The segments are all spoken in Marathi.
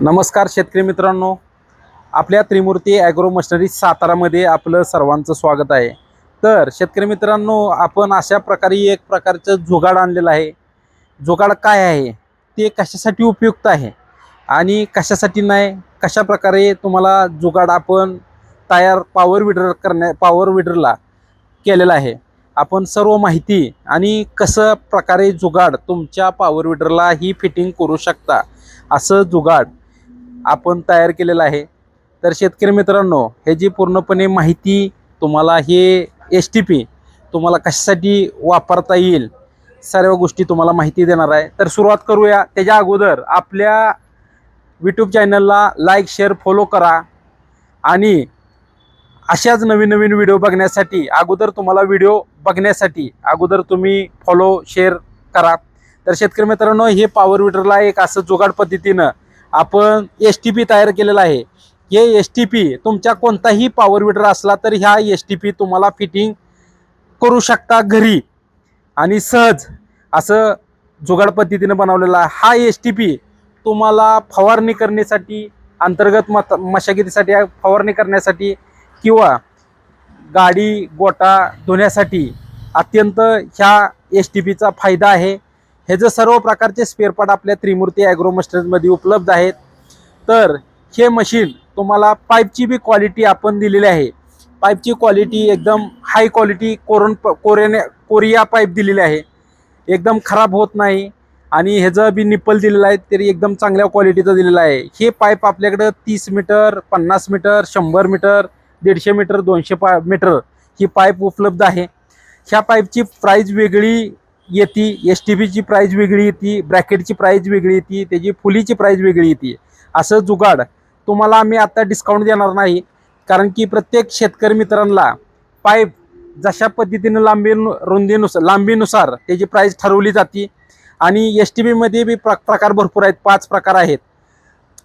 नमस्कार शेतकरी मित्रांनो. आपल्या त्रिमूर्ती ॲग्रो मशनरी सातारामध्ये आपलं सर्वांचं स्वागत आहे. तर शेतकरी मित्रांनो आपण अशा प्रकारे एक प्रकारचं जुगाड आणलेलं आहे. जुगाड काय आहे? ते कशासाठी उपयुक्त आहे? आणि कशासाठी नाही? कशा प्रकारे तुम्हाला जुगाड आपण तयार पॉवर विडर करण्या पॉवर विडरला केलेला आहे? आपण सर्व माहिती आणि कसं प्रकारे जुगाड तुमच्या पॉवर विडरला ही फिटिंग करू शकता असं जुगाड आपण तयार केलेलं आहे. तर शेतकरी मित्रांनो हे जी पूर्णपणे माहिती तुम्हाला हे एस टी पी तुम्हाला कशासाठी वापरता येईल सर्व गोष्टी तुम्हाला माहिती देणार आहे. तर सुरुवात करूया. त्याच्या अगोदर आपल्या यूट्यूब चॅनलला लाईक शेअर फॉलो करा. आणि अशाच नवीन नवीन व्हिडिओ बघण्यासाठी अगोदर तुम्हाला व्हिडिओ बघण्यासाठी अगोदर तुम्ही फॉलो शेअर करा. तर शेतकरी मित्रांनो हे पॉवर विटरला एक असं जुगाड पद्धतीनं आपण एस टी पी तयार केलेला आहे. हे एस टी पी तुमच्या कोणताही पॉवर विडर असला तर ह्या एस टी पी तुम्हाला फिटिंग करू शकता घरी. आणि सहज असं जुगाड पद्धतीनं बनवलेला आहे. हा एस टी पी तुम्हाला फवारणी करण्यासाठी अंतर्गत मत मशागतीसाठी फवारणी करण्यासाठी किंवा गाडी गोटा धुण्यासाठी अत्यंत ह्या एस टी पीचा फायदा आहे. हे जे सर्व प्रकारचे स्पेअरपार्ट आपल्या त्रिमूर्ती ॲग्रो मस्टर्समध्ये उपलब्ध आहेत. तर हे मशीन तुम्हाला पाईपची बी क्वालिटी आपण दिलेली आहे. पाईपची क्वालिटी एकदम हाय क्वालिटी कोरन कोरेने कोरिया पाईप दिलेली आहे. एकदम खराब होत नाही. आणि ह्याचं बी निप्पल दिलेलं आहे तरी एकदम चांगल्या क्वालिटीचं दिलेलं आहे. हे पाईप आपल्याकडं तीस मीटर पन्नास मीटर शंभर मीटर दीडशे मीटर दोनशे पा मीटर ही पाईप उपलब्ध आहे. ह्या पाईपची प्राईज वेगळी येते एस टी बीची प्राईज वेगळी येते ब्रॅकेटची प्राईज वेगळी येते त्याची फुलीची प्राईज वेगळी येते. असं जुगाड. तुम्हाला आम्ही आत्ता डिस्काउंट देणार नाही. कारण की प्रत्येक शेतकरी मित्रांना पाईप जशा पद्धतीनं लांबी रुंदीनुसार लांबीनुसार त्याची प्राईज ठरवली जाते. आणि एस टी बीमध्ये बी प्र प्रकार भरपूर आहेत. पाच प्रकार आहेत.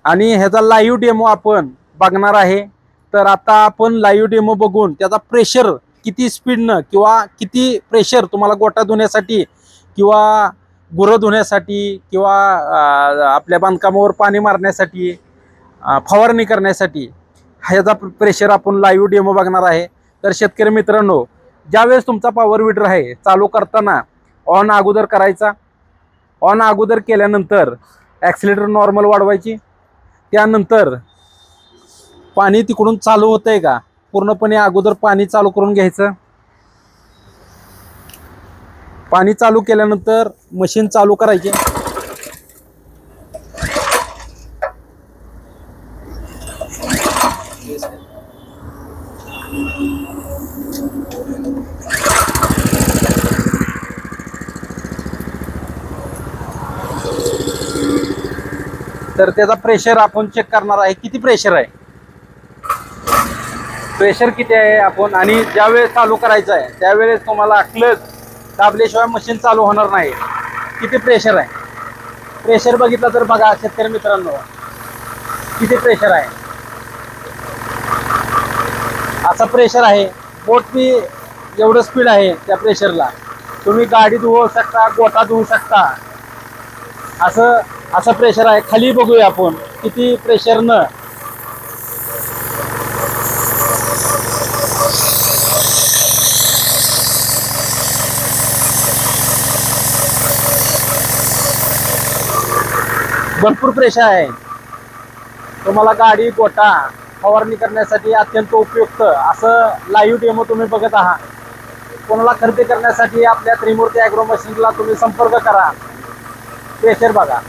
आणि ह्याचा लाईव्ह डेमो आपण बघणार आहे. तर आता आपण लाईव्ह डेमो बघून त्याचा प्रेशर किती स्पीडनं किंवा किती प्रेशर तुम्हाला गोटा धुण्यासाठी किंवा गुरं धुण्यासाठी किंवा आपल्या बांधकामावर पाणी मारण्यासाठी फवारणी करण्यासाठी ह्याचा प्रेशर आपण लाईव्ह डेमो बघणार आहे. तर शेतकरी मित्रांनो ज्यावेळेस तुमचा पॉवर विडर आहे चालू करताना ऑन अगोदर करायचा. ऑन अगोदर केल्यानंतर ॲक्सिलेटर नॉर्मल वाढवायची. त्यानंतर पाणी तिकडून चालू होतंय का? पूर्णपणे अगोदर पाणी चालू करून घ्यायचं. पाणी चालू केल्यानंतर मशीन चालू करायची. तर त्याचा प्रेशर आपण चेक करणार आहे. किती प्रेशर आहे? प्रेशर किती आहे आपण आणि ज्यावेळेस चालू करायचं आहे त्यावेळेस तुम्हाला क्लच दाबल्याशिवाय मशीन चालू होणार नाही. किती प्रेशर आहे? प्रेशर बघितलं तर बघा शेतकरी मित्रांनो किती प्रेशर आहे? असा प्रेशर आहे बोट मी एवढं स्पीड आहे त्या प्रेशरला तुम्ही गाडी धुवू शकता गोटा धुवू शकता. असं असं प्रेशर आहे. खाली बघूया आपण किती प्रेशरनं भरपूर प्रेशर आहे. तुम्हाला गाडी गोटा फवारणी करण्यासाठी अत्यंत उपयुक्त असं लाईव्ह डेमो तुम्ही बघत आहात. कोणाला खरेदी करण्यासाठी आपल्या त्रिमूर्ती ॲग्रो मशीनला तुम्ही संपर्क करा. प्रेशर बघा.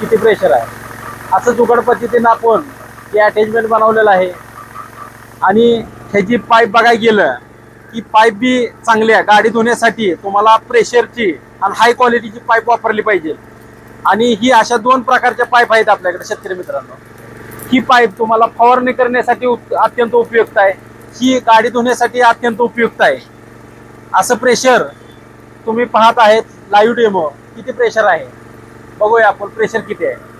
किती प्रेशर आहे. असं जुगड पद्धतीनं आपण हे अटॅचमेंट बनवलेलं आहे. आणि ह्याची पाईप बघायला गेलं की पाईप बी चांगली आहे. गाडी धुण्यासाठी तुम्हाला प्रेशरची आणि हाय क्वालिटीची पाईप वापरली पाहिजे. आणि ही अशा दोन प्रकारच्या पाईप आहेत आपल्याकडे शेतकरी मित्रांनो. ही पाईप तुम्हाला फवारणी करण्यासाठी अत्यंत उपयुक्त आहे. ही गाडी धुण्यासाठी अत्यंत उपयुक्त आहे. असं प्रेशर तुम्ही पाहत आहेत लाईव्ह डेमो किती प्रेशर आहे? बघूया आपण प्रेशर किती आहे.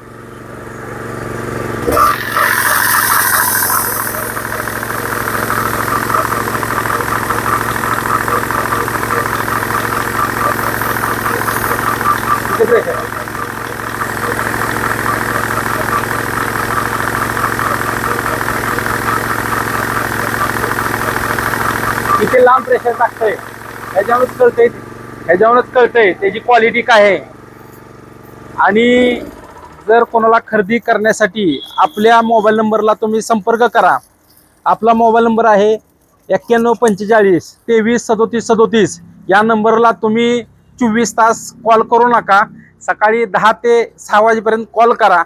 किती प्रेशर आहे? किती लांब प्रेशर टाकतंय. ह्याच्यावरच कळतंय ह्याच्यावरच कळतंय. त्याची क्वालिटी काय आहे? आणि जर कोणाला खरेदी करण्यासाठी आपल्या मोबाईल नंबरला तुम्ही संपर्क करा. आपला मोबाईल नंबर आहे एक्क्याण्णव पंचेचाळीस तेवीस सदोतीस सदोतीस. या नंबरला तुम्ही चोवीस तास कॉल करू नका. सकाळी दहा ते सहा वाजेपर्यंत कॉल करा.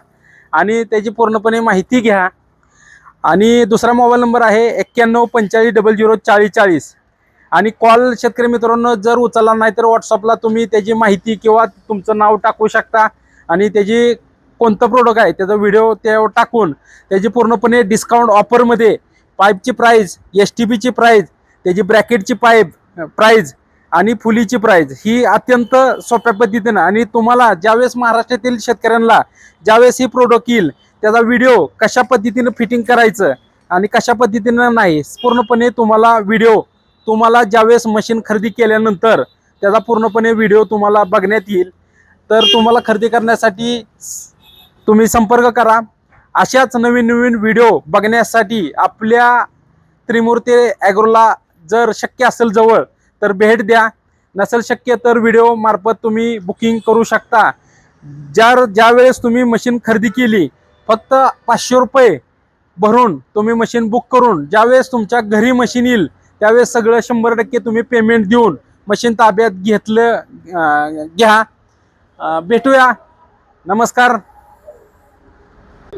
आणि त्याची पूर्णपणे माहिती घ्या. आणि दुसरा मोबाईल नंबर आहे एक्क्याण्णव पंचेचाळीस डबल झिरो चाळीस चाळीस. आणि कॉल शेतकरी मित्रांनो जर उचलला नाही तर व्हॉट्सअपला तुम्ही त्याची माहिती किंवा तुमचं नाव टाकू शकता. आणि त्याची कोणतं प्रोडक्ट आहे त्याचा व्हिडिओ त्यावर टाकून त्याची पूर्णपणे डिस्काउंट ऑफरमध्ये पाईपची प्राईज एस टी पीची प्राईज त्याची ब्रॅकेटची पाईप प्राईज आणि फुलीची प्राईज ही अत्यंत सोप्या पद्धतीनं आणि तुम्हाला ज्यावेळेस महाराष्ट्रातील शेतकऱ्यांना ज्यावेळेस ही प्रोडक्ट येईल त्याचा व्हिडिओ कशा पद्धतीनं फिटिंग करायचं आणि कशा पद्धतीनं नाही पूर्णपणे तुम्हाला व्हिडिओ तुम्हाला ज्यावेळेस मशीन खरेदी केल्यानंतर त्याचा पूर्णपणे व्हिडिओ तुम्हाला बघण्यात येईल. तर तुम्हाला खरेदी करण्यासाठी तुम्ही संपर्क करा. अशाच नवीन नवीन व्हिडिओ बघण्यासाठी आपल्या त्रिमूर्ती ॲग्रोला जर शक्य असेल जवळ तर भेट द्या. नसेल शक्य तर व्हिडिओ मार्फत तुम्ही बुकिंग करू शकता. ज्या ज्यावेळेस तुम्ही मशीन खरेदी केली फक्त पाचशे रुपये भरून तुम्ही मशीन बुक करून ज्यावेळेस तुमच्या घरी मशीन येईल त्यावेळेस सगळं शंभर टक्के तुम्ही पेमेंट देऊन मशीन ताब्यात घेतलं घ्या. भेटूया. नमस्कार.